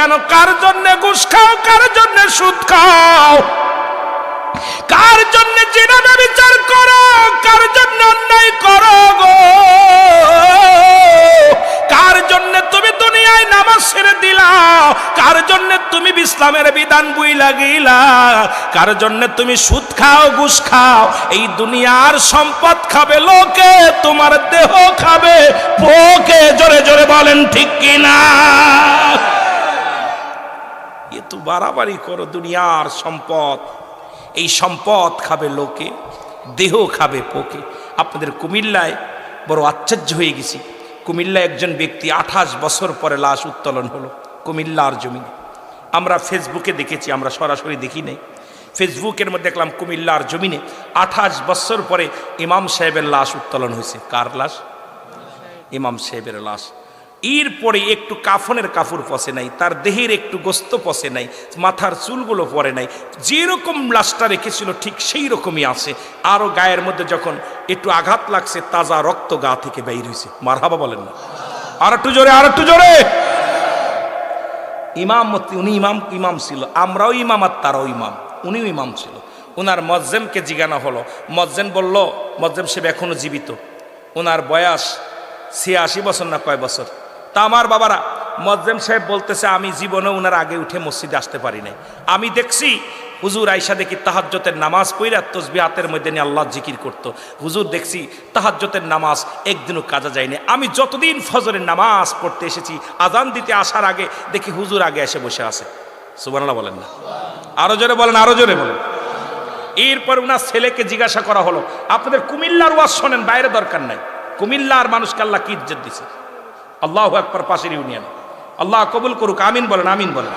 কেন? কার জন্য ঘুষ খাও, কার জন্য সুদ খাও? কার জন্য জিনাবে বিচার করো, কার জন্য অন্যায় করো গো? কার জন্য তুমি দুনিয়ায় নামাজ ছেড়ে দিলা? কার জন্য তুমি ইসলামের বিধান বুই লাগিলা কার জন্য তুমি সুদ খাও, ঘুষ খাও? এই দুনিয়ার সম্পদ খাবে লোকে, তোমার দেহ খাবে। পোকে জোরে জোরে বলেন, ঠিক কিনা? এ বাড়াবাড়ি করো দুনিয়ার সম্পদ। এই সম্পদ খাবে লোকে, দেহ খাবে পোকে। আপনাদের কুমিল্লায় বড় আশ্চর্য হয়ে গেছি। কুমিল্লায় একজন ব্যক্তি আঠাশ বছর পরে লাশ উত্তোলন হলো কুমিল্লার জমিনে। আমরা ফেসবুকে দেখেছি, আমরা সরাসরি দেখি নাই। ফেসবুকের মধ্যে দেখলাম কুমিল্লার জমিনে আঠাশ বছর পরে ইমাম সাহেবের লাশ উত্তোলন হয়েছে। কার লাশ? ইমাম সাহেবের লাশ। এরপরে একটু কাফনের কাপড় পসে নাই, তার দেহের একটু গোস্ত পসে নাই, মাথার চুলগুলো পরে নাই। যেরকম লাশটা রেখেছিল ঠিক সেই রকমই আছে। আরও গায়ের মধ্যে যখন একটু আঘাত লাগছে, তাজা রক্ত গা থেকে বের হয়েছে মারহাবা বলেন না। আর একটু জোরে, আর একটু জোরে। ইমাম উনি ইমাম ইমাম ছিল। আমরাও ইমাম আর তারাও ইমাম। উনিও ইমাম ছিল। ওনার মজ্জেমকে জিজ্ঞানা হলো। মজ্জেম বলল, মজ্জেম সাহেব এখনও জীবিত। ওনার বয়স ছিয়াশি বছর না কয় বছর? তা আমার বাবারা মজ্জেম সাহেব বলতেছে, আমি জীবনে ওনার আগে উঠে মসজিদে আসতে পারি নাই। আমি দেখছি, হুজুর আইসা দেখি তাহাজ্জতের নামাজ পইরা তসবি হাতের মধ্যে নিয়ে আল্লাহ জিকির করত। হুজুর দেখছি তাহাজ্জতের নামাজ একদিনও কাজা যায়নি। আমি যতদিন ফজরের নামাজ পড়তে এসেছি, আজান দিতে আসার আগে দেখি হুজুর আগে এসে বসে আছে। সুবানাল্লাহ বলেন না। আরও জোরে বলেন, আরও জোরে বলেন। এরপর ওনার ছেলেকে জিজ্ঞাসা করা হলো, আপনাদের কুমিল্লার ওয়াজ শোনেন, বাইরে দরকার নাই। কুমিল্লার মানুষকে আল্লাহ কি ইজ্জত দিছে? আল্লাহ একবার পাশের ইউনিয়ন। আল্লাহ কবুল করুক আমিন বলেন আমিন বলেন।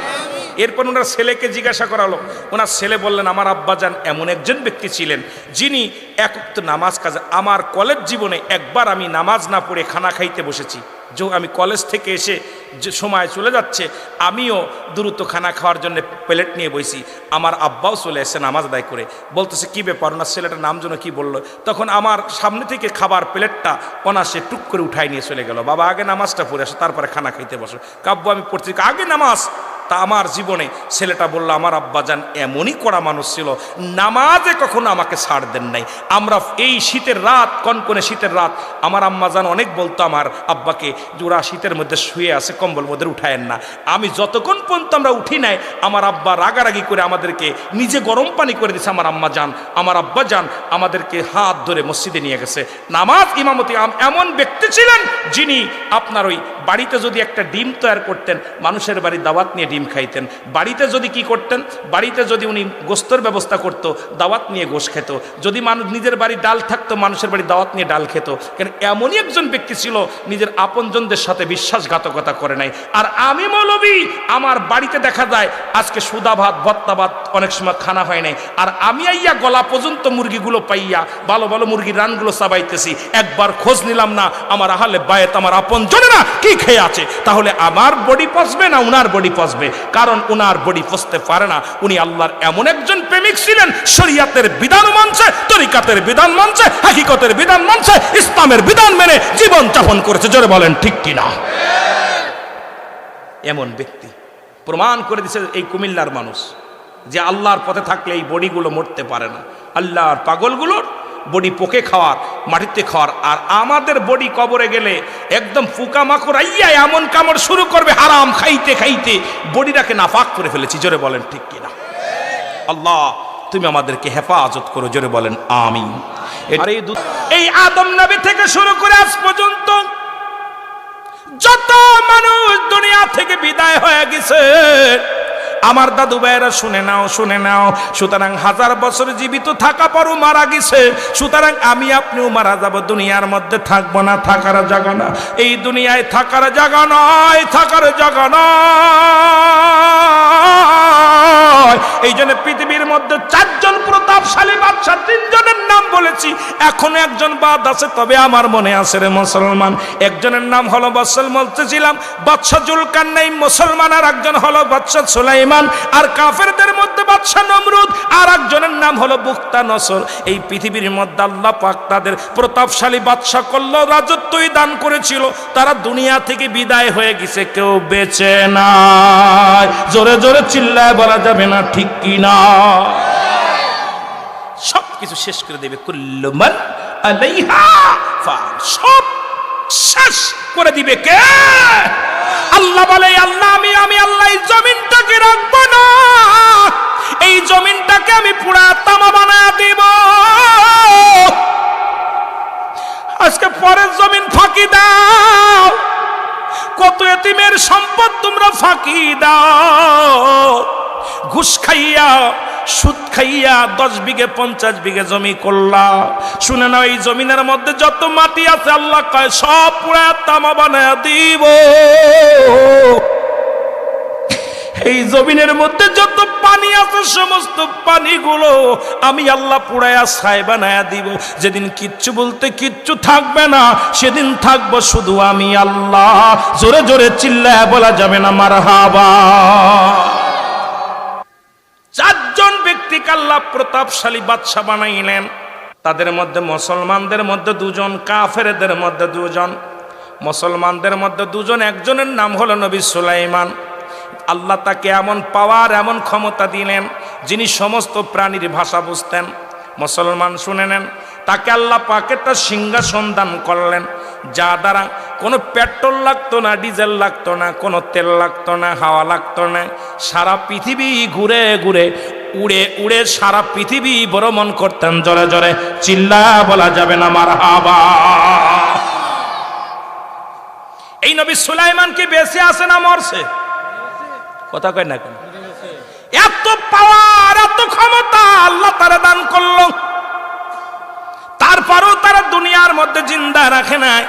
এরপর ওনার ছেলেকে জিজ্ঞাসা করালো। ওনার ছেলে বললেন, আমার আব্বাজান এমন একজন ব্যক্তি ছিলেন যিনি একক নামাজ কাজে আমার কলেজ জীবনে একবার আমি নামাজ না পড়ে খানা খাইতে বসেছি। যে আমি কলেজ থেকে এসে যে সময় চলে যাচ্ছে, আমিও দ্রুত খানা খাওয়ার জন্য প্লেট নিয়ে বইছি। আমার আব্বাও চলে এসে নামাজ আদায় করে। বলতেছে, কি ব্যাপার? ওনার ছেলেটার নাম যেন কি বলল? তখন আমার সামনে থেকে খাবার প্লেটটা অনাসে টুক করে উঠাই নিয়ে চলে গেল। বাবা, আগে নামাজটা পড়ে আসো, তারপরে খানা খাইতে বসো। কাব্য আমি পড়ছি। আগে নামাজ? তা আমার জীবনে ছেলেটা বলল, আমার আব্বাজান এমনই কড়া মানুষ ছিল, নামাজে কখনো আমাকে ছাড় দেন নাই। আমরা এই শীতের রাত, কনকনে শীতের রাত, আমার আম্মাজান অনেক বলতো আমার আব্বাকে, জোড়া শীতের মধ্যে শুয়ে আছে, কম্বল মধ্যে উঠায়েন না। আমি যতক্ষণ পর্যন্ত আমরা উঠি নাই, আমার আব্বা রাগারাগি করে আমাদেরকে নিজে গরম পানি করে দিছে, আমার আম্মা যান। আমার আব্বা যান আমাদেরকে হাত ধরে মসজিদে নিয়ে গেছে। নামাজ ইমামতি আম- এমন ব্যক্তি ছিলেন যিনি আপনার ওই বাড়িতে যদি একটা ডিম তৈরি করতেন, মানুষের বাড়ি দাওয়াত নিয়ে ডিম খাইতেন। বাড়িতে যদি কি করতেন? বাড়িতে যদি উনি গোস্তর ব্যবস্থা করতো, দাওয়াত নিয়ে গোশ খেত। যদি মানুষ নিজের বাড়ি ডাল থাকতো, মানুষের বাড়ি দাওয়াত নিয়ে ডাল খেত। কেন এমনই একজন ব্যক্তি ছিল, নিজের আপনজনদের সাথে বিশ্বাসঘাতকতা করে নাই। আর আমি মৌলবী, আমার বাড়িতে দেখা যায়, আজকে সুদা ভাত, ভত্তা ভাত অনেক সময় খানা হয় নাই। আর আমি আইয়া গলা পর্যন্ত মুরগিগুলো পাইয়া, ভালো ভালো মুরগির রানগুলো চাবাইতেছি। একবার খোঁজ নিলাম না, আমার আহলে বায়েত, আমার আপন জনেরা কি খেয়ে আছে? তাহলে আমার বডি পচবে না উনার বডি পচবে কারণ উনার বডি পচতে পারে না। উনি আল্লাহর এমন একজন প্রেমিক ছিলেন, শরিয়াতের বিধান মানছে, তরিকাতের বিধান মানছে, হাকিকতের বিধান মানছে, ইসলামের বিধান মেনে জীবন যাপন করেছে। জোরে বলেন, ঠিক কিনা এমন ব্যক্তি। প্রমাণ করে দিছে এই কুমিল্লার মানুষ, যে আল্লাহর পথে থাকলে এই বডিগুলো মরতে পারে না। আল্লাহর পাগলগুলোর বডি পোকে খাওয়ার মাটিতে খাওয়ার। আর আমাদের বডি কবরে গেলে একদম ফুকা মাকড় আইয়া এমন কামড় শুরু করবে হারাম খাইতে খাইতে। বডিটাকে নাফাক করে ফেলেছি জোরে বলেন ঠিক কিনা? আল্লাহ তুমি আমাদেরকে হেফাজত করো জোরে বলেন আমি এই আদম নবী থেকে শুরু করে আজ পর্যন্ত যত মানুষ দুনিয়া থেকে বিদায় হয়ে গেছে আমার দাদু ভাইয়েরা শুনে নাও শুনে নাও। সুতরাং হাজার বছর জীবিত থাকা পরও মারা গেছে। সুতরাং আমি আপনিও মারা যাব, দুনিয়ার মধ্যে থাকব না, থাকার জায়গা না। এই দুনিয়ায় থাকার জায়গা নয়, থাকার জায়গা নয়। এই জন্য পৃথিবীর মধ্যে চারজন প্রতাপশালী বাদশাহ, তিনজনের নাম বলেছি। এখনও একজন বাদ আছে, তবে আমার মনে আছে রে মুসলমান। একজনের নাম হলো বৎসল বলতেছিলাম বাদশাহ জুলকান্নাই মুসলমান, আর একজন হলো বাদশাহ সুলাইমান। আর কাফেরদের মধ্যে বাদশাহ নমরুদ, আর একজনের নাম হলো বুক্তা নসর। এই পৃথিবীর মধ্যে আল্লাহ পাক তাদের প্রতাপশালী বাদশাহ করল রাজত্বই দান করেছিল। তারা দুনিয়া থেকে বিদায় হয়ে গেছে, কেউ বেঁচে নাই। জোরে জোরে চিল্লায় বলা যাবে না, ঠিক কি না সব কিছু শেষ করে দেবে কুল্লুমান আলাইহা সব শেষ করে দিবে কে? আল্লাহ বলে, আল্লাহ, আমি আমি আল্লাহ, এই জমিনটাকে রাখব না। এই জমিনটাকে আমি পুরা তামা বানায় দিব। আজকে পরের জমিন ফাঁকি দাও। কত এতিমের সম্পদ তোমরা ফাঁকি দাও। ঘুষ খাইয়া সুদ খাইয়া দশ বিঘে, পঞ্চাশ বিঘে জমি করলা। শুনে না এই জমিনের মধ্যে যত মাটি আছে, আল্লাহ কয়, সব পুরা তামা বানায় দিব। এই জমিনের মধ্যে যত পানি আছে, সমস্ত পানিগুলো আমি আল্লাহ পুরায়া ছাই বানায়া দিব। যেদিন কিচ্ছু বলতে কিচ্ছু থাকবে না, সেদিন থাকব শুধু আমি আল্লাহ। জোরে জোরে চিল্লায় বলা যাবে না মার হাবা ব্যক্তিকে আল্লাহ প্রতাপশালী বাদশা বানাইলেন। তাদের মধ্যে মুসলমানদের মধ্যে দুজন, কাফেরদের মধ্যে দুজন। মুসলমানদের মধ্যে দুজন, একজনের নাম হলো নবী সুলাইমান। আল্লাহ তাকে এমন পাওয়ার, এমন ক্ষমতা দিলেন, যিনি সমস্ত প্রাণীর ভাষা বুঝতেন। মুসলমান শুনে নেন, তাকে আল্লাহ পাকেরটা সিংহাসন দান করলেন, যা দ্বারা কোনো পেট্রোল লাগতো না, ডিজেল লাগতো না, কোনো তেল লাগতো না, হাওয়া লাগতো না, সারা পৃথিবী ঘুরে ঘুরে উড়ে উড়ে সারা পৃথিবী ভ্রমণ করতেন জরে জরে। চিল্লা বলা যাবে না মার হাবা এই নবী সুলাইমান কি বেঁচে আছে না মরছে? কথা কয় না কেন? এত পাওয়ার, এত ক্ষমতা আল্লাহ তারা দান করল। তারপরও তারা দুনিয়ার মধ্যে জিন্দা রাখে নাই,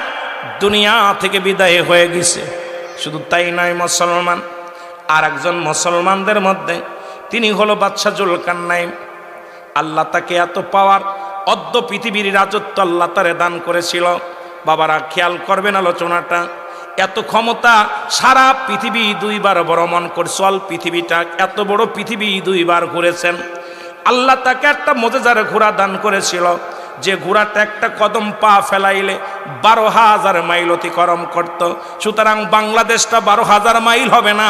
দুনিয়া থেকে বিদায় হয়ে গেছে। শুধু তাই নয়, মুসলমান আর একজন মুসলমানদের মধ্যে তিনি হলো বাদশাহ জুলকান্নাইম আল্লাহ তাকে এত পাওয়ার অদ্য পৃথিবীর রাজত্ব আল্লাহ তারে দান করেছিল। বাবারা খেয়াল করবেন আলোচনাটা। এত ক্ষমতা সারা পৃথিবী দুইবার ভ্রমণ করছে, অল পৃথিবীটা। এত বড় পৃথিবী দুইবার ঘুরেছেন। আল্লাহ তাকে একটা মজেজারে ঘোড়া দান করেছিল। যে ঘোড়াটা একটা কদম পা ফেলাইলে বারো হাজার মাইল অতিক্রম করত। সুতরাং বাংলাদেশটা বারো হাজার মাইল হবে না।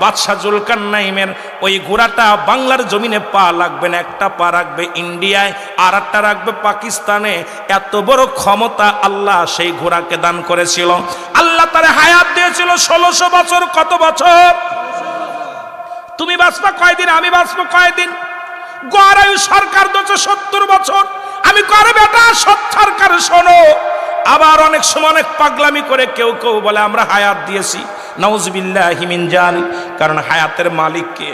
বাদশাহ জুলকান নাইমের ওই ঘোড়াটা বাংলার জমিনে পা লাগবে না, একটা পা রাখবে ইন্ডিয়ায়, আর একটা রাখবে পাকিস্তানে। এত বড় ক্ষমতা আল্লাহ সেই ঘোড়াকে দান করেছিল। আল্লাহ তারে হায়াত দিয়েছিল ষোলোশো বছর। কত বছর? তুমি বাঁচবা কয়দিন? আমি বাঁচবো কয়দিন? গড়ায়ু সরকার দুশো সত্তর বছর। আমি করে বেটা সব সরকার, শোনো। আবার অনেক সময় অনেক পাগলামি করে কেউ কেউ বলে, আমরা হায়াত দিয়েছি। নওজবিল্লাহ হিমিন জাল কারণ হায়াতের মালিককে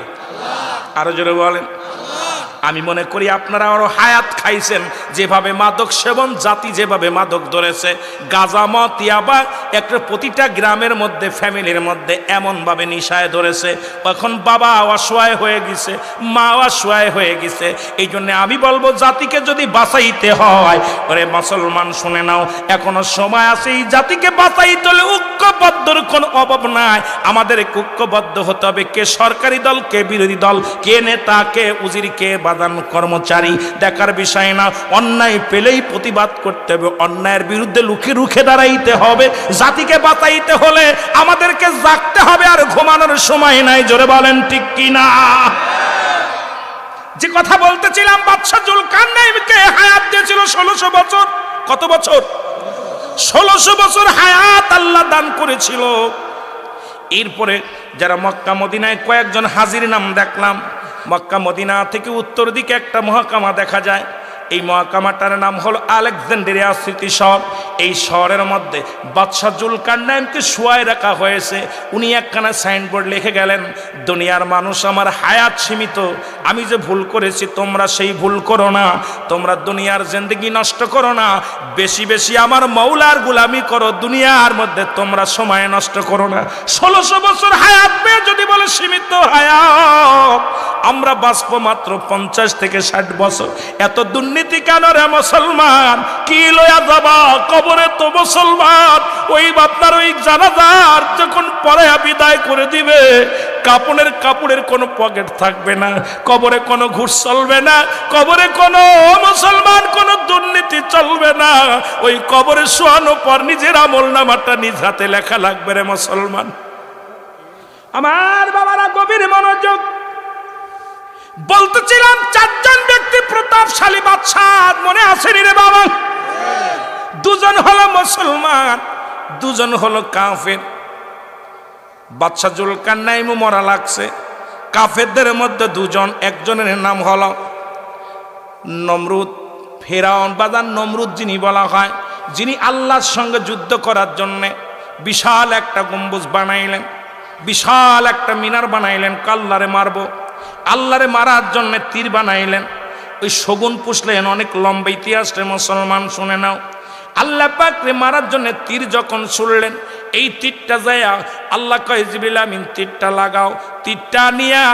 আরও জোরে বলেন। আমি মনে করি আপনারা আরও হায়াত খাইছেন। যেভাবে মাদক সেবন জাতি যেভাবে মাদক ধরেছে গাজামত ইয়াবা, একটা প্রতিটা গ্রামের মধ্যে, ফ্যামিলির মধ্যে এমনভাবে নিশায় ধরেছে। এখন বাবা অসহায় হয়ে গেছে, মা অসহায় হয়ে গেছে। এই জন্য আমি বলব, জাতিকে যদি বাঁচাইতে হয়, ওরে মুসলমান শুনে নাও, এখনও সময় আছে, এই জাতিকে বাঁচাইতে হলে ঐক্যবদ্ধর কোনো অভাব নাই। আমাদের ঐক্যবদ্ধ হতে হবে, কে সরকারি দল, কে বিরোধী দল, কে নেতা, কে উজির, কে বাদান কর্মচারী, দেখার বিষয় না। অন্যায় পেলেই প্রতিবাদ করতে হবে, অন্যায়ের বিরুদ্ধে লুকে রুখে দাঁড়াইতে হবে। জাতিকে বাঁচাইতে হলে আমাদেরকে জাগতে হবে আর ঘুমানোর সময় নাই, জোরে বলেন ঠিক কিনা? যে কথা বলতেছিলাম বাদশাহ জুলকারনাইনকে হায়াত দিয়েছিল ষোলোশো বছর? কত বছর? ষোলোশো বছর হায়াত আল্লাহ দান করেছিল। এরপরে যারা মক্কা, মদিনায় কয়েকজন হাজির নাম দেখলাম। মক্কা মদিনা থেকে উত্তর দিকে একটা মহাকামা দেখা যায়। এই মহাকামাটার নাম হলো আলেকজান্ডারিয়া স্মৃতি শহর। এই শহরের মধ্যে বাদশাহ জুলকান্নাইমকে শুয়ায় রাখা হয়েছে। উনি একখানা সাইনবোর্ড লিখে গেলেন, দুনিয়ার মানুষ আমার হায়াত সীমিত। আমি যে ভুল করেছি, তোমরা সেই ভুল করো না। তোমরা দুনিয়ার জিন্দগি নষ্ট করো না। বেশি বেশি আমার মৌলার গুলামি করো। দুনিয়ার মধ্যে তোমরা সময় নষ্ট করো না। ষোলোশো বছর হায়াত পেয়ে যদি বলে সীমিত হায়াত, আমরা বাঁচবো মাত্র পঞ্চাশ থেকে ষাট বছর। এত দুর্নীতি কেন রে মুসলমান? কি লয়া যাবা? কবরে তো মুসলমান। ওই ওই জানাজার যখন পরে বিদায় করে দিবে কাপড়ের কাপড়ের কোনো পকেট থাকবে না, কবরে কোনো ঘুষ চলবে না, কবরে কোনো মুসলমান, কোনো দুর্নীতি চলবে না। ওই কবরে শোয়ানো পর নিজের আমল নামাটা নিজ হাতে লেখা লাগবে রে মুসলমান। আমার বাবারা গভীর মনোযোগ প্রভাবশালী বাদশাহ, মনে আসেনি রে বাবা? দুজন হলো মুসলমান, দুজন হলো কাফের। বাদশাহ জুলকান্নাইমু মরা লাগছে। কাফেরদের মধ্যে দুজন, একজনের নাম হলো নমরুদ, ফেরাউন বাজার নমরুদ যিনি বলা হয়, যিনি আল্লাহর সঙ্গে যুদ্ধ করার জন্যে বিশাল একটা গম্বুজ বানাইলেন, বিশাল একটা মিনার বানাইলেন, কাল্লারে মারব। আল্লাহরে মারার জন্যে তীর বানাইলেন। ওই শগুন পুষলেন, অনেক লম্বা ইতিহাস রে মুসলমান, শুনে নাও। আল্লাহ পাকরে মারার জন্য তীর যখন ছুড়লেন, এই তীরটা যায়া আল্লাহ কয় জিবিল আমিন, তীরটা লাগাও। তীরটা নিয়া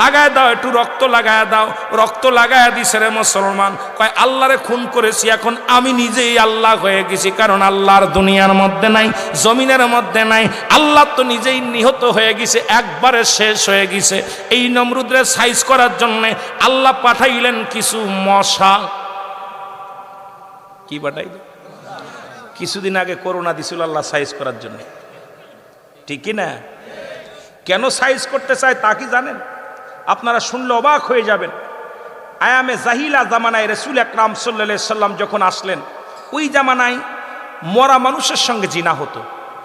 লাগায় দাও, একটু রক্ত লাগায় দাও। রক্ত লাগায় দিছে রে মুসলমান। কয়, আল্লাহরে খুন করেছি, এখন আমি নিজেই আল্লাহ হয়ে গেছি, কারণ আল্লাহর দুনিয়ার মধ্যে নাই, জমিনের মধ্যে নাই। আল্লাহ তো নিজেই নিহত হয়ে গেছে, একবারে শেষ হয়ে গেছে। এই নমরুদ্রে সাইজ করার জন্যে আল্লাহ পাঠাইলেন কিছু মশা। কি পাঠাইলেন কিছুদিন আগে করোনা দিছিল আল্লাহ সাইজ করার জন্য। ঠিকই না? কেন সাইজ করতে চায় তা কি জানেন? আপনারা শুনলে অবাক হয়ে যাবেন। আয়ামে জাহিলা জামানায় রসুল আকরাম সাল্লা সাল্লাম যখন আসলেন, ওই জামানায় মরা মানুষের সঙ্গে জিনা হতো।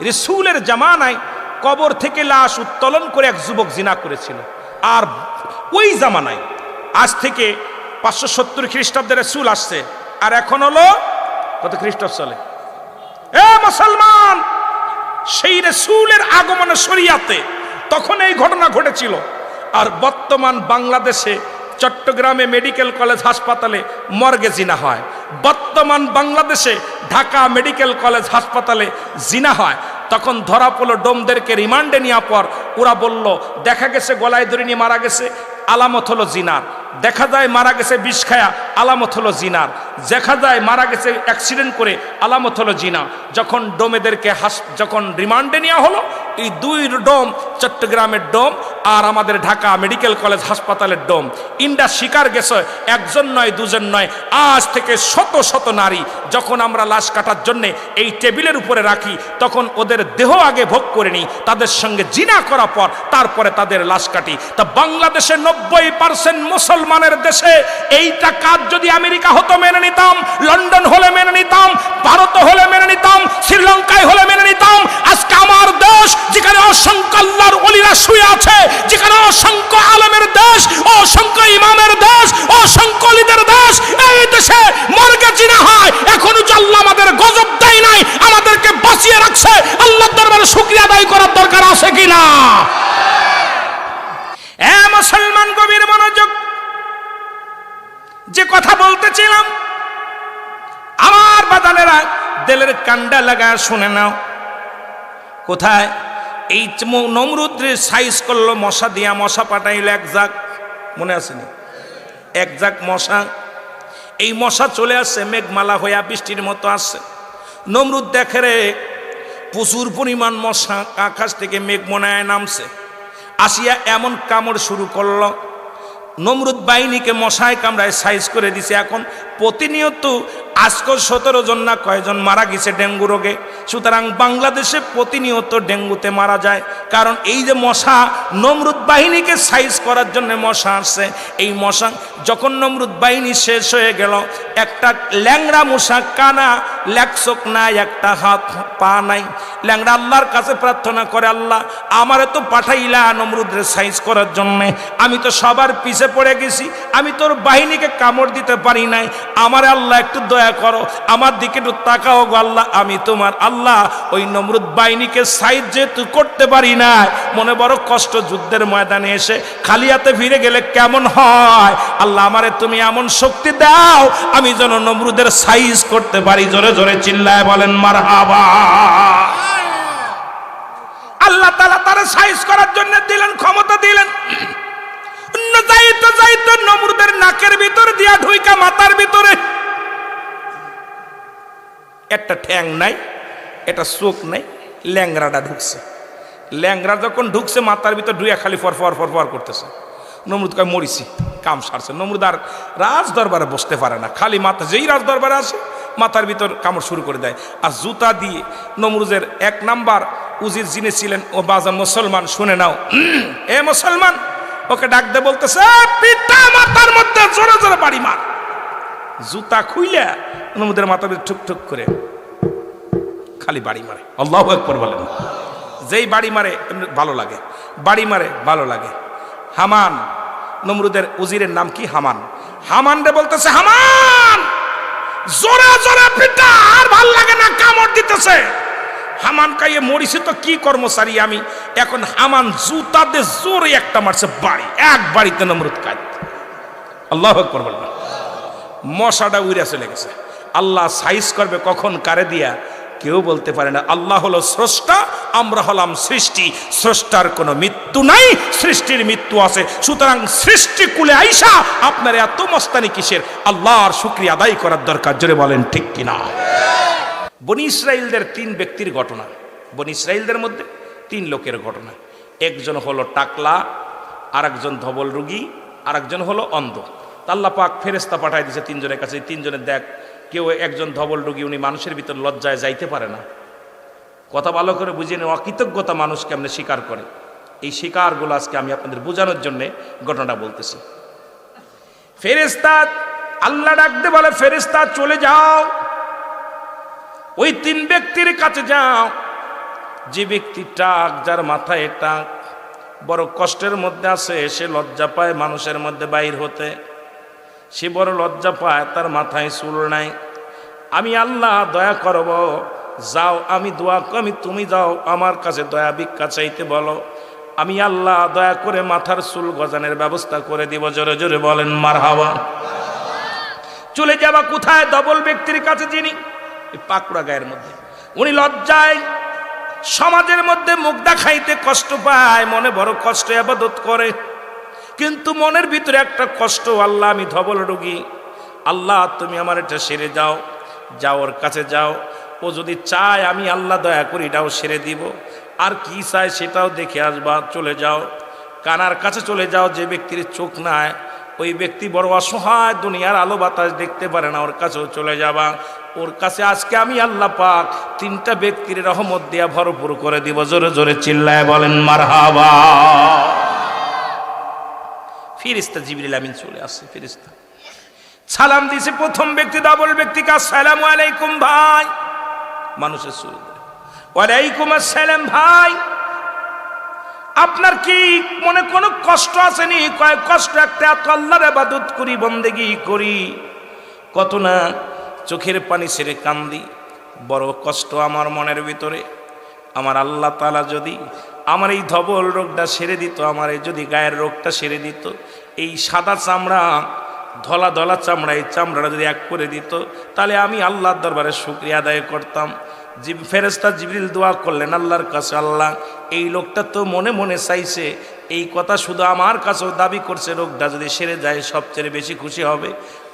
রসুলের জামানায় কবর থেকে লাশ উত্তোলন করে এক যুবক জিনা করেছিল। আর ওই জামানায় আজ থেকে পাঁচশো সত্তর খ্রিস্টাব্দের রসুল আসছে। আর এখন হলো, কত খ্রিস্টাব্দ চলে? এ মুসলমান, সেই রেসুলের আগমনে শরিয়াতে তখন এই ঘটনা ঘটেছিল। আর বর্তমান বাংলাদেশে চট্টগ্রামে মেডিকেল কলেজ হাসপাতালে মর্গে জিনা হয়। বর্তমান বাংলাদেশে ঢাকা মেডিকেল কলেজ হাসপাতালে জিনা হয়। তখন ধরা পড়ল ডোমদেরকে রিমান্ডে নেওয়ার পর ওরা বলল, দেখা গেছে, গলায় ধরে নিয়ে মারা গেছে, আলামত হলো জিনার। দেখা যায় মারা গেছে বিষ খায়া, আলামত হলো জিনার। দেখা যায় মারা গেছে অ্যাক্সিডেন্ট করে, আলামত হলো জিনা। যখন ডোমেদেরকে হাস যখন রিমান্ডে নেওয়া হলো এই দুই ডোম, চট্টগ্রামের ডোম আর আমাদের ঢাকা মেডিকেল কলেজ হাসপাতালের ডোম। ইন্ডা শিকার গেছে, একজন নয়, দুজন নয়। আজ থেকে শত শত নারী যখন আমরা লাশ কাটার জন্য এই টেবিলের উপরে রাখি, তখন ওদের দেহ আগে ভোগ করে নিই, তাদের সঙ্গে জিনা করার পর তারপরে তাদের লাশ কাটি। তা বাংলাদেশে নব্বই পার্সেন্ট মুসলমানের দেশে এইটা কাজ যদি আমেরিকা হতো মেনে নিতাম, লন্ডন হলে মেনে নিতাম, ভারত হলে মেনে নিতাম, শ্রীলঙ্কায় হলে মেনে নিতাম, আজকে আমার দেশ যেখানে অসংখ্য আল্লাহর অলিরা শুয়ে আছে, যেখানে অসংখ্য আলমের দেশ, অসংখ্য ইমামের দেশ, অসংখ্য অলিদের দেশ, এই দেশে মর্গে চিনা হয়। এখনও আল্লাহ আমাদের গজব দেয় নাই, আমাদেরকে বাঁচিয়ে রাখছে আল্লাহ দরবারে শুক্রিয়া আদায় করার দরকার আছে কিনা? এ মুসলমান গভীর মনোযোগ, যে কথা বলতেছিলাম, আমার বাদানেরা দেলের কান্ডা লাগা শুনে নাও। কোথায়? এই নমরুদ্রের সাইজ করল, মশা দিয়া মশা পাঠাইলো, এক জাক মনে আসেনি এক জাক মশা। এই মশা চলে আসছে, মেঘমালা হইয়া বৃষ্টির মতো আসছে। নমরুদ দেখে রে, প্রচুর পরিমাণ মশা আকাশ থেকে মেঘ মনায় নামছে। আসিয়া এমন কামড় শুরু করল। নমরুদ বাহিনীকে মশায় কামড়ায় সাইজ করে দিছে। এখন প্রতিনিয়ত আজকে সতেরো জন না কয়জন মারা গেছে ডেঙ্গু রোগে? সুতরাং বাংলাদেশে প্রতিনিয়ত ডেঙ্গুতে মারা যায়। কারণ এই যে মশা নমরুদ বাহিনীকে সাইজ করার জন্য মশা আসছে, এই মশা যখন নমরুদ বাহিনী শেষ হয়ে গেল, একটা ল্যাংড়া মশা কানা ল্যাকচোক নাই, একটা হাত পা নাই। ল্যাংড়া আল্লাহর কাছে প্রার্থনা করে, আল্লাহ, আমারে তো পাঠাইলা নমরুদের সাইজ করার জন্যে। আমি তো সবার পিছে পড়ে গেছি, আমি তোর বাহিনীকে কামড় দিতে পারি নাই। আমার আল্লাহ একটু দয়া করো, আমার দিকে একটু তাকাও গো আল্লাহ, আমি তোমার আল্লাহ। ওই নমরুদ বাহিনীকে সাইজ যেহেতু করতে পারি না মনে বড় কষ্ট যুদ্ধের ময়দানে এসে খালি হাতে ফিরে গেলে কেমন হয়? আল্লাহ আমারে তুমি এমন শক্তি দাও, আমি যেন নমরুদের সাইজ করতে পারি। জোরে জোরে চিল্লায় বলেন মার আল্লাহ তালা তারা সাইজ করার জন্য দিলেন, ক্ষমতা দিলেন। যাইতে যাইতে নমরুদের নাকের ভিতর দিয়া ঢুইকা মাথার ভিতরে একটা ঠ্যাং নাই এটা চোখ নাই ল্যাংরাটা ঢুকছে। ল্যাংরা যখন ঢুকছে মাথার ভিতর ডুয়া খালি ফর ফর ফর ফর করতেছে। নমরুদ কয় মরিছি কাম সারছে। নমরুদ আর রাজ দরবারে বসতে পারে না। খালি মাথা যেই রাজ দরবারে আসে মাথার ভিতর কামড় শুরু করে দেয়। আর জুতা দিয়ে নমরুজের এক নাম্বার উজির যিনি ছিলেন ও বাজার মুসলমান শুনে নাও। এ মুসলমান ওকে ডাক দে বলতেছে "এ, পিতা মাতার মধ্যে জোরে জোরে বাড়ি মার। জুতা খুইলা নমরুদের মাথা ঠুক ঠুক করে খালি বাড়ি মারে। আল্লাহ একবার বলেন। যেই বাড়ি মারে এমনি ভালো লাগে। বাড়ি মারে ভালো লাগে। হামান নমরুদের উজিরের নাম কি? হামান। হামান রে বলতেছে হামান! জোরে জোরে পিটা আর ভালো লাগে না কামড় দিতেছে। হামান কাইয়ে মরিছে তো কি কর্মচারী আমি? এখন হামান জুতাতে জোরে একটা মারছে বাড়ি এক বাড়িতে নমরুদ কাজ আল্লাহ একবার বলবেন মশাটা উইরা চলে গেছে। আল্লাহ সাইজ করবে কখন, কারে দিয়া? কেউ বলতে পারে না, আল্লাহ হলো স্রষ্টা, আমরা হলাম সৃষ্টি। স্রষ্টার কোনো মৃত্যু নাই, সৃষ্টির মৃত্যু আছে। সুতরাং সৃষ্টি কুলে আইসা, আপনার এত মস্তানি কিসের? আল্লাহর শুক্রিয়া আদায় করার দরকার, জোরে বলেন, ঠিক কিনা? বনি ইসরায়েলদের তিন ব্যক্তির ঘটনা। বনি ইসরায়েলদের মধ্যে তিন লোকের ঘটনা। একজন হলো টাকলা, আরেকজন ধবল রুগী, আরেকজন হলো অন্ধ। তাল্লা পাক ফেরেস্তা পাঠায় দিয়েছে তিনজনের কাছে। তিনজনের দেখ, কেউ একজন ধবল রুগী, উনি মানুষের ভিতর লজ্জায় যাইতে পারে না। কথা ভালো করে বুঝিয়ে নেওয়া অকৃতজ্ঞতা মানুষ কেমনে স্বীকার করে? এই স্বীকারগুলো আজকে আমি আপনাদের বোঝানোর জন্যে ঘটনাটা বলতেছি। ফেরেস্তা আল্লাহ ডাকতে বলে ফেরেস্তা চলে যাও। ওই তিন ব্যক্তির কাছে যাও। যে ব্যক্তি টাক, যার মাথায় টাক, বড় কষ্টের মধ্যে আছে, সে লজ্জা পায় মানুষের মধ্যে বাইর হতে। সে বড় লজ্জা পায়, তার মাথায় চুল নাই। আমি আল্লাহ দয়া করব, যাও, আমি দোয়া আমি তুমি যাও, আমার কাছে দয়া ভিক্ষা চাইতে বলো। আমি আল্লাহ দয়া করে মাথার চুল গজানের ব্যবস্থা করে দিব, জোরে জোরে বলেন মার হাওয়া চলে যাবা কোথায় ডবল ব্যক্তির কাছে যিনি? পাকুড়া গায়ের মধ্যে। উনি লজ্জায় সমাজের মধ্যে মুখ দেখাইতে কষ্ট পায়, মনে বড় কষ্ট আবাদত করে। কিন্তু মনের ভিতরে একটা কষ্ট, আল্লাহ আমি ধবল রোগী। আল্লাহ, তুমি আমার এটা সেরে যাও যাও ওর কাছে যাও। ও যদি চায় আমি আল্লাহ দয়া করি, এটাও সেরে দিব। আর কি চায় সেটাও দেখে আসবা, চলে যাও। কানার কাছে চলে যাও, যে ব্যক্তির চোখ নাই, ওই ব্যক্তি বড় অসহায়, দুনিয়ার আলো বাতাস দেখতে পারে না, ওর কাছেও চলে যাবা। ওর কাছে আজকে আমি আল্লাহ পাক তিনটা ব্যক্তির রহমত দিয়া ভরপুর করে দিব। জোরে জোরে চিল্লায় বলেন, মারহাবা। ফিরিস্তা জিবরিল আমিন চলে আসছে, ফিরিস্তা। সালাম দিছে প্রথম ব্যক্তি ডাবল ব্যক্তিকে সালাম আলাইকুম ভাই। মানুষের শুরু ওয়ালাইকুম আসসালাম ভাই। আপনার কি মনে কোনো কষ্ট আসেনি? কয়, কষ্ট একটা এত আল্লাহর আবাদত করি, বন্দেগি করি। কত না চোখের পানি ছেড়ে কান্দি, বড় কষ্ট আমার মনের ভিতরে। আমার আল্লাহ তালা যদি আমার এই ধবল রোগটা সেরে দিত, আমার এই যদি গায়ের রোগটা সেরে দিত। এই সাদা চামড়া, ধলা ধলা চামড়া, এই চামড়াটা যদি এক করে দিত, তাহলে আমি আল্লাহর দরবারে শুক্রিয়া আদায় করতাম। ফেরেস্তা জিবরিল দোয়া করলেন, আল্লাহর কাছে আল্লাহ, এই লোকটা তো মনে মনে চাইছে এই কথা শুধু আমার কাছেও দাবি করছে রোগটা, যদি সেরে যায় সবচেয়ে বেশি খুশি হবে।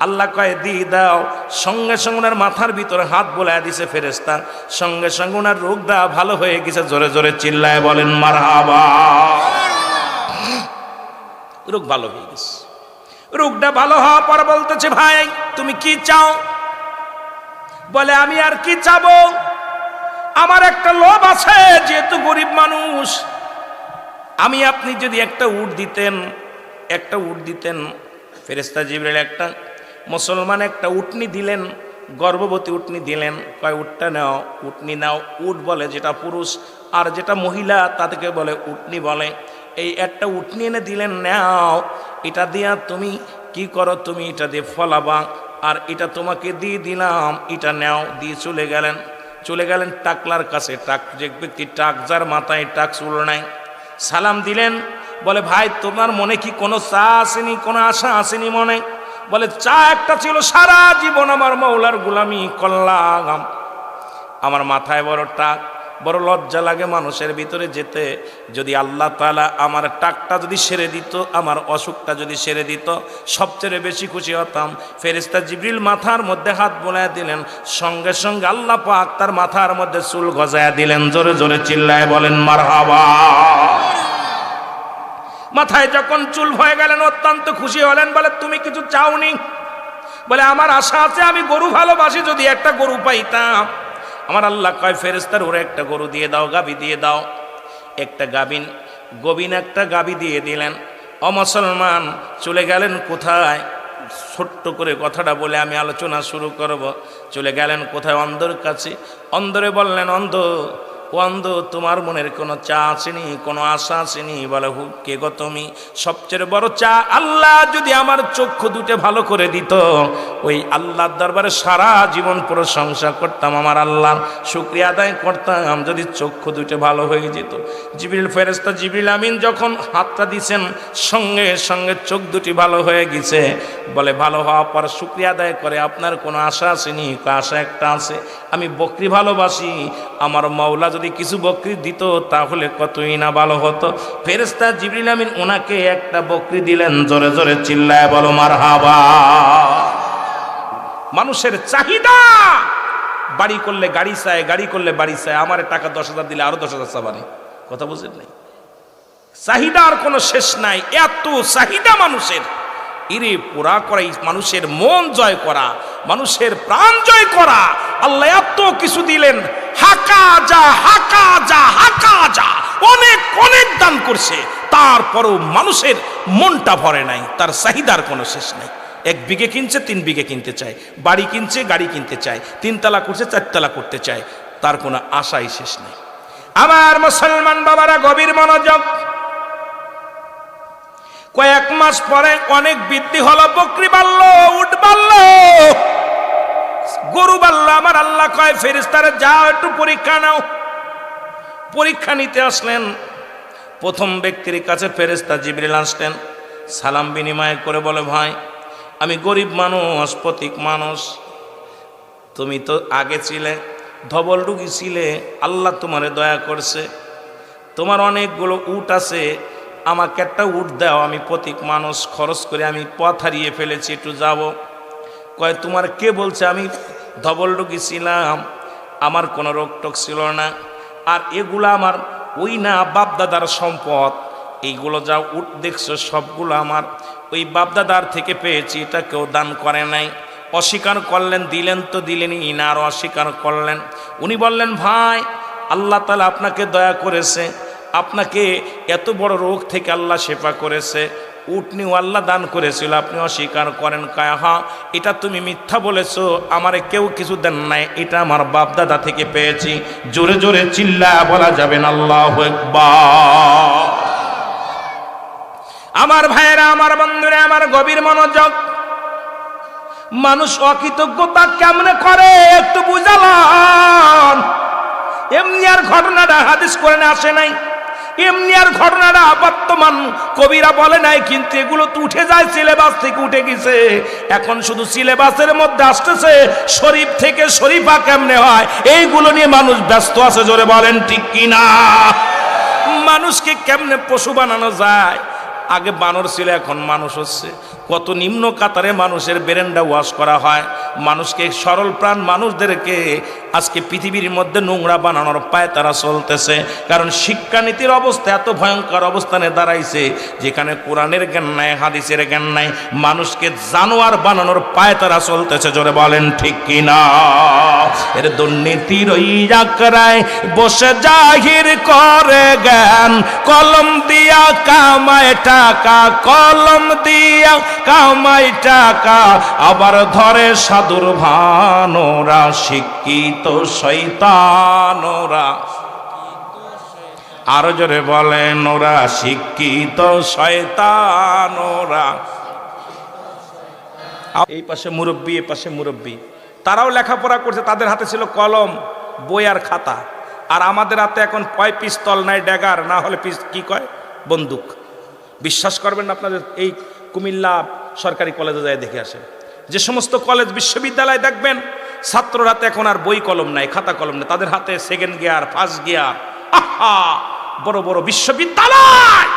আল্লাহ কয় দি দাও। সঙ্গে সঙ্গে ওনার মাথার ভিতরে হাত বোলায় দিছে ফেরেস্তা সঙ্গে সঙ্গে ওনার রোগটা ভালো হয়ে গেছে, জোরে জোরে চিল্লায় বলেন মার রোগ ভালো হয়ে গেছে। রোগটা ভালো হওয়ার পর বলতেছে, ভাই, তুমি কি চাও? বলে, আমি আর কি চাবো? আমার একটা লোভ আছে, যেহেতু গরিব মানুষ। আমি আপনি যদি একটা উট দিতেন, একটা উট দিতেন ফেরেস্তা জিবরেল একটা মুসলমান একটা উটনি দিলেন, গর্ভবতী উটনি দিলেন, কয়, উটটা নাও, উটনি নাও। উট বলে যেটা পুরুষ আর যেটা মহিলা তাদেরকে বলে, উটনি বলে। এই একটা উটনি এনে দিলেন, নাও, এটা দিয়া তুমি কি করো? তুমি এটা দিয়ে ফলাবা। আর এটা তোমাকে দিয়ে দিলাম, এটা নাও, দিয়ে চলে গেলেন। চলে গেলেন টাকলার কাছে। টাক, যে ব্যক্তি টাক, যার মাথায় টাক চুল নাই সালাম দিলেন, বলে, ভাই, তোমার মনে কি কোনো চা আসেনি, কোনো আশা আসেনি মনে? বলে, চা একটা ছিল, সারা জীবন আমার মৌলার গুলামি করলাম আমার মাথায় বড় টাক বড় লজ্জা লাগে মানুষের ভিতরে যেতে। যদি আল্লাহ তালা আমার টাকটা যদি সেরে দিত, আমার অসুখটা যদি সেরে দিত, সবচেয়ে বেশি খুশি হতাম। ফেরিস্তা জিবরিল মাথার মধ্যে হাত বোলায় দিলেন, সঙ্গে সঙ্গে আল্লাহ পাক তার মাথার মধ্যে চুল গজায় দিলেন, জোরে জোরে চিল্লায় বলেন মার মাথায় যখন চুল হয়ে গেলেন, অত্যন্ত খুশি হলেন, বলে, তুমি কিছু চাওনি? বলে, আমার আশা আছে, আমি গরু ভালোবাসি, যদি একটা গরু পাইতাম। আমার আল্লাহ কয় ফেরেস্তার ওরা একটা গরু দিয়ে দাও, গাবি দিয়ে দাও। একটা গাবিন, গোবিন একটা গাবি দিয়ে দিলেন। অমুসলমান চলে গেলেন কোথায়? ছোট্ট করে কথাটা বলে আমি আলোচনা শুরু করব। চলে গেলেন কোথায়? অন্ধর কাছে। অন্ধরে বললেন অন্ধ অন্ধ তোমার মনের কোনো চা আসেনি কোনো আশা আসেনি বলে হু, কে গো তুমি? সবচেয়ে বড় চা আল্লাহ যদি আমার চক্ষু দুটো ভালো করে দিত, ওই আল্লাহর দরবারে সারা জীবন প্রশংসা করতাম আমার আল্লাহ। শুক্রিয়া আদায় করতাম যদি চক্ষু দুটো ভালো হয়ে যেত। জিবিল ফেরেস্তা জিবিল আমিন যখন হাতটা দিছেন, সঙ্গে সঙ্গে চোখ দুটি ভালো হয়ে গেছে। বলে, ভালো হওয়ার পর শুক্রিয়া আদায় করে, আপনার কোনো আশা আসেনি আশা একটা আছে। আমি বকরি ভালোবাসি আমার মাওলা যদি কিছু বকরি দিত, তাহলে কতই না ভালো হতো। ফেরেস্তা জিবরিল আমিন ওনাকে একটা বকরি দিলেন, জোরে জোরে চিল্লায় বলো মার হাবা মানুষের চাহিদা! বাড়ি করলে গাড়ি চায়, গাড়ি করলে বাড়ি চায়, আমার টাকা দশ হাজার দিলে আরও দশ হাজার চাবানি কথা বুঝেন নাই? চাহিদার কোনো শেষ নাই, এত চাহিদা মানুষের। ইরে পোড়া করা মানুষের মন জয় করা, মানুষের প্রাণ জয় করা। আল্লাহ এত কিছু দিলেন, হাকা যা হাকা যা হাকা যা। অনেক অনেক দান করছে। তারপরও মানুষের মনটা ভরে নাই, তার চাহিদার কোনো শেষ নাই। এক বিঘে কিনছে, তিন বিঘে কিনতে চায়। বাড়ি কিনছে, গাড়ি কিনতে চায়। তিনতলা করছে, চারতলা করতে চায়। তার কোনো আশাই শেষ নেই। আমার মুসলমান বাবারা, গভীর মনোযোগ কয়েক মাস পরে অনেক বৃদ্ধি হলো, বকরি বাড়ল, উট বাড়ল। গরু বাড়ল, আমার আল্লাহ কয় ফেরিস্তারে যাও একটু পরীক্ষা নাও। পরীক্ষা নিতে আসলেন। প্রথম ব্যক্তির কাছে ফেরেস্তা জিবরিল আসলেন, সালাম বিনিময় করে বলে, ভাই, আমি গরিব মানুষ, প্রতীক মানুষ। তুমি তো আগে ছিলে, ধবল ডুগি ছিলে, আল্লাহ তোমারে দয়া করছে। তোমার অনেকগুলো উট আছে আমাকে একটা উট দাও, আমি প্রতীক মানুষ, খরচ করে আমি পথ হারিয়ে ফেলেছি, একটু যাব। কয়, তোমার কে বলছে? আমি ধবল ডুগি ছিলাম, আমার কোনো রোগ টোক ছিল না। আর এগুলো আমার ওই না বাপদাদার সম্পদ। এইগুলো যা উট দেখছ, সবগুলো আমার। ওই বাপদাদার থেকে পেয়েছি, এটা কেউ দান করে নাই। অস্বীকার করলেন, দিলেন তো দিলেনই, না আর অস্বীকার করলেন। উনি বললেন, ভাই, আল্লাহ তালা আপনাকে দয়া করেছে। আপনাকে এত বড় রোগ থেকে আল্লাহ শেফা করেছে। উটনিও আল্লাহ দান করেছিল আপনি অস্বীকার করেন হা এটা তুমি মিথ্যা বলেছ, আমারে কেউ কিছু দেন নাই, এটা আমার বাপ দাদা থেকে পেয়েছি। জোরে জোরে চিল্লা, বলা যাবেন আল্লাহ আমার ভাইয়েরা, আমার বন্ধুরা, আমার গভীর মনোযোগ। মানুষ অকৃতজ্ঞতা কেমনে করে, একটু বুঝালাম। এমনি আর ঘটনাটা হাদিস করে আসে নাই। এমনি আর ঘটনাটা বর্তমান কবিরা বলে নাই, কিন্তু এগুলো তো উঠে যায়, সিলেবাস থেকে উঠে গেছে। এখন শুধু সিলেবাসের মধ্যে আসতেছে, শরীফ থেকে শরীফা কেমনে হয়, এইগুলো নিয়ে মানুষ ব্যস্ত আছে, জোরে বলেন ঠিক কিনা? মানুষকে কেমনে পশু বানানো যায়? আগে বানর ছিল, এখন মানুষ হচ্ছে। কত নিম্ন কাতারে মানুষের বেরেন্ডা ওয়াশ করা হয়। মানুষকে সরল প্রাণ মানুষদেরকে আজকে পৃথিবীর মধ্যে নোংরা বানানোর পায় তারা চলতেছে। কারণ শিক্ষানীতির অবস্থা এত ভয়ঙ্কর অবস্থানে দাঁড়াইছে, যেখানে কোরআনের জ্ঞান নাই, হাদিসের জ্ঞান নাই, মানুষকে জানোয়ার বানানোর পায় তারা চলতেছে, জোরে বলেন ঠিক কিনা এর দুর্নীতির ওই যাকরায় বসে জাহির করে জ্ঞান, কলম দিয়া কামায় টাকা, কলম দিয়া কামাই টাকা, আবার ধরে সাধুর ভানোরা, শিক্ষিত শৈতানোরা আরও জোরে বলেন, ওরা শিক্ষিত শয়তানোরা। এই পাশে মুরব্বী, এই পাশে মুরব্বী। তারাও লেখাপড়া করছে, তাদের হাতে ছিল কলম, বই আর খাতা। আর আমাদের হাতে এখন পয় পিস্তল, নাই ড্যাগার, না হলে পিস, কি কয়? বন্দুক। বিশ্বাস করবেন আপনাদের এই কুমিল্লা সরকারি কলেজে যায় দেখে আসেন যে সমস্ত কলেজ বিশ্ববিদ্যালয় দেখবেন, ছাত্রর এখন আর বই কলম নাই, খাতা কলম নাই, তাদের হাতে সেকেন্ড গিয়ার ফার্স্ট গিয়ার আহা, বড় বড় বিশ্ববিদ্যালয়!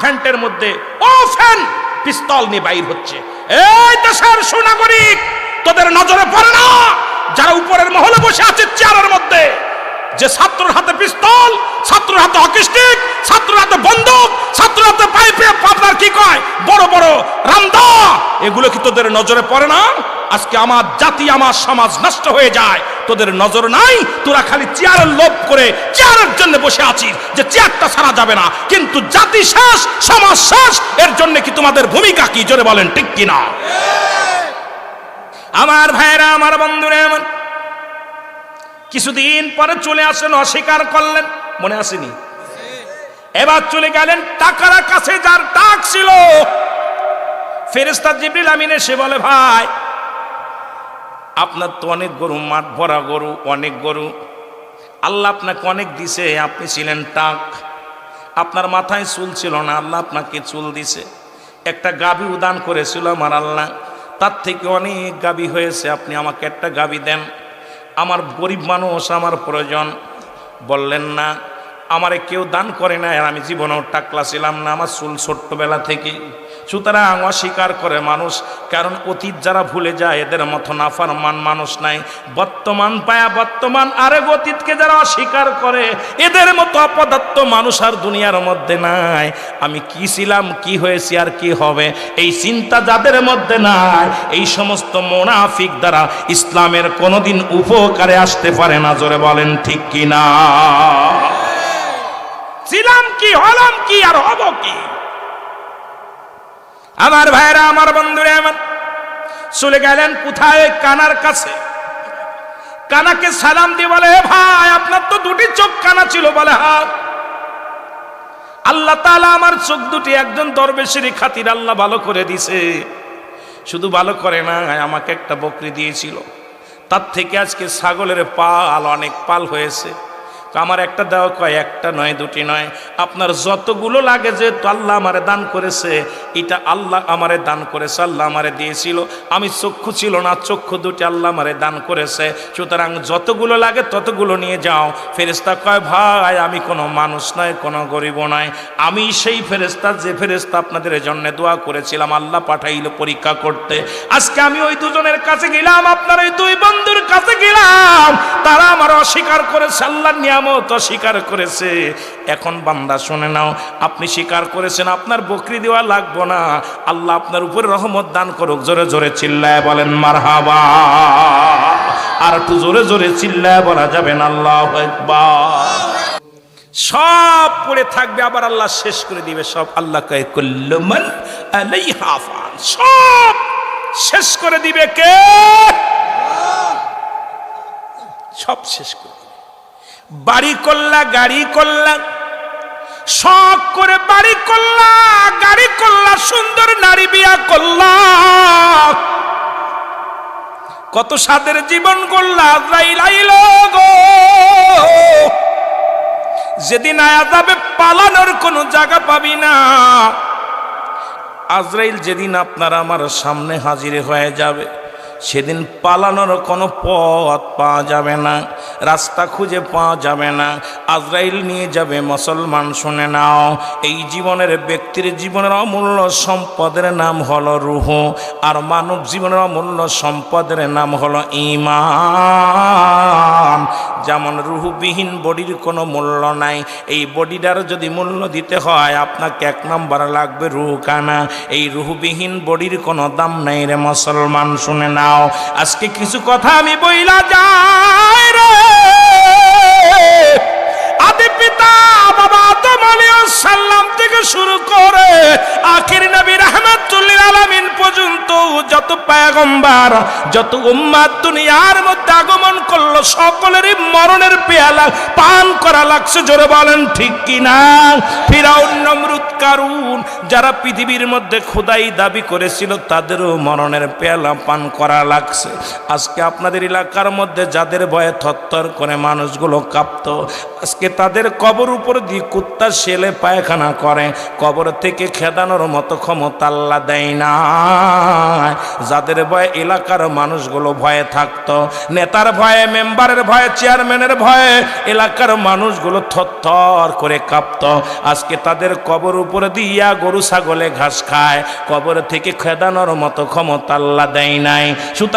ফ্যান্টের মধ্যে, ও ফ্যান, পিস্তল নিয়ে বাইর হচ্ছে। এই দেশের সুনাগরিক, তোদের নজরে পড়ে না? যারা উপরের মহলে বসে আছে চেয়ারের মধ্যে যে ছাত্রর হাতে পিস্তল ছাত্রর হাতে হকি স্টিক ছাত্রর হাতে বন্দুক ছাত্রর হাতে পাইপে আপনার কি কয়? বড় বড় রামদা। এগুলো কি তোদের নজরে পড়ে না? আজকে আমার জাতি আমার সমাজ নষ্ট হয়ে যায়। তোদের নজর নাই? তোরা খালি চেয়ারের লোভ করে চেয়ারের জন্য বসে আছিস যে চেয়ারটা ছাড়া যাবে না। কিন্তু জাতি শেষ সমাজ শেষ এর জন্য কি তোমাদের ভূমিকা কি? জোরে বলেন ঠিক কিনা? আমার ভাইরা আমার বন্ধুরা এমন কিছুদিন পরে চলে আসেন, অস্বীকার করলেন। মনে আসেনি? এবার চলে গেলেন টাকার কাছে, যার টাক ছিল। ফেরেস্তা জিবরিল আমিন এসে বলে, ভাই, আপনার তো অনেক গরু, মাঠ ভরা গরু, অনেক গরু। আল্লাহ আপনাকে অনেক দিছে, আপনি ছিলেন টাক। আপনার মাথায় চুল ছিল না, আল্লাহ আপনাকে চুল দিছে। একটা গাবি উদান করেছিল আমার আল্লাহ। তার থেকে অনেক গাবি হয়েছে, আপনি আমাকে একটা গাবি দেন। আমার গরিব মানুষ আমার প্রয়োজন। বললেন, না, আমারে কেউ দান করে না, আর আমি জীবনেও টাকলা ছিলাম না, আমার চুল ছোট্টবেলা থেকে সুতরাং অস্বীকার করে মানুষ, কারণ অতীত যারা ভুলে যায়, এদের মতো নাফারমান মানুষ নাই। বর্তমান পায়া বর্তমান আরেক অতীতকে যারা অস্বীকার করে, এদের মতো অপদার্থ মানুষ আর দুনিয়ার মধ্যে নাই। আমি কি ছিলাম, কি হয়েছি আর কি হবে, এই চিন্তা যাদের মধ্যে নাই, এই সমস্ত মোনাফিক দ্বারা ইসলামের কোনোদিন উপকারে আসতে পারে না, জোরে বলেন ঠিক কি না ছিলাম কি, হলাম কি, আর হব কি? আমার ভাইরা আমার বন্ধুরা, আমার চলে গেলেন কোথায়? কানার কাছে। কানাকে সালাম দিয়ে বলে, "এ ভাই, আপনার তো দুটি চোখ কানা ছিল বলে হা আল্লাহ তাআলা আমার চোখ দুটি একজন দরবেশের খাতির আল্লাহ ভালো করে দিছে। শুধু ভালো করে না, আমাকে একটা বকরি দিয়েছিল। তার থেকে আজকে ছাগলের পাল, অনেক পাল হয়েছে। আমার একটা দেওয়া কয়, একটা নয়, দুটি নয়। আপনার যতগুলো লাগে যে তো আল্লাহ আমারে দান করেছে, এটা আল্লাহ আমারে দান করেছে, আল্লাহ আমারে দিয়েছিল। আমি চক্ষু ছিল না, চক্ষু দুটি আল্লাহ আমারে দান করেছে। সুতরাং যতগুলো লাগে ততগুলো নিয়ে যাও। ফেরেস্তা কয়, ভাই, আমি কোনো মানুষ নয়, কোনো গরিব নয়। আমি সেই ফেরেস্তা যে ফেরেস্তা আপনাদের জন্য দোয়া করেছিলাম, আল্লাহ পাঠাইল পরীক্ষা করতে। আজকে আমি ওই দুজনের কাছে গেলাম, আপনার ওই দুই বন্ধুর কাছে গেলাম। তারা আমার অস্বীকার করেছে আল্লাহ নিয়ামত অস্বীকার করেছে। এখন বান্দা শুনে নাও, আপনি স্বীকার করেছেন, আপনার বকরি দেওয়া লাগবো না। আল্লাহ আপনার উপরে রহমত দান করুক, জোরে জোরে চিল্লায় বলেন, মারহাবা। আর একটু জোরে জোরে চিল্লায় বলা যাবেন আল্লাহ সব পড়ে থাকবে, আবার আল্লাহ শেষ করে দিবে, সব আল্লাহ আলাইহা সব শেষ করে দিবে কে? সব শেষ করে বাড়ি করলা, গাড়ি করলা, শখ করে বাড়ি করলা, গাড়ি করলা, সুন্দর নারী বিয়া করলা। কত সাদের জীবন করলা গো। যেদিন আয়া যাবে পালানোর কোনো জায়গা পাবি না। আজরাইল যেদিন আপনার আমার সামনে হাজির হয়ে যাবে সেদিন পালানোর কোনো পথ পাওয়া যাবে না, রাস্তা খুঁজে পাওয়া যাবে না, আজরাইল নিয়ে যাবে মুসলমান, শুনে নাও। এই জীবনের ব্যক্তির জীবনের অমূল্য সম্পদের নাম হলো রুহ, আর মানব জীবনের অমূল্য সম্পদের নাম হলো ইমান যেমন রুহুবিহীন বডির কোনো মূল্য নাই, এই বডিটার যদি মূল্য দিতে হয়, আপনাকে এক নম্বর লাগবে রুহ কানা এই রুহুবিহীন বডির কোনো দাম নাই রে মুসলমান, শুনে নাও আজকে কিছু কথা আমি বইলা যাই রে। আদি পিতা, বাবা আদম আলাইহিস সালাম থেকে শুরু করে আখির নবী রাহমাতুল্লিল আলামিন পর্যন্ত যত পয়গম্বর, যত উম্মাত দুনিয়ার মধ্যে আগমন করল, সকলেরই মরণের পেয়ালা পান করা লাগছে। জোরে বলেন, ঠিক কি না ফিরাউন, নমরুদ, কারুন যারা পৃথিবীর মধ্যে খোদাই দাবি করেছিল, তাদেরও মরণের পেয়ালা পান করা লাগছে। আজকে আপনাদের এলাকার মধ্যে যাদের ভয়ে থরথর করে মানুষগুলো কাঁপত, আজকে তাদের কবর উপর দিয়ে কুত্তা সেলে পায়খানা করে। কবর থেকে খেদানোর মতো ক্ষমতা আল্লাহ দেয় না। যাদের ভয়ে এলাকার মানুষগুলো ভয়ে থাকতো, নেতার ভয়ে, মেম্বারের ভয়ে, চেয়ারম্যানের ভয়ে এলাকার মানুষগুলো থরথর করে কাঁপত। আজকে তাদের কবর উপরে দিয়া গরু ছাগলে ঘাস খায় কবর থেকে খেদানোর মতো ক্ষমতা আল্লাহ দেয় নাই। সুতরাং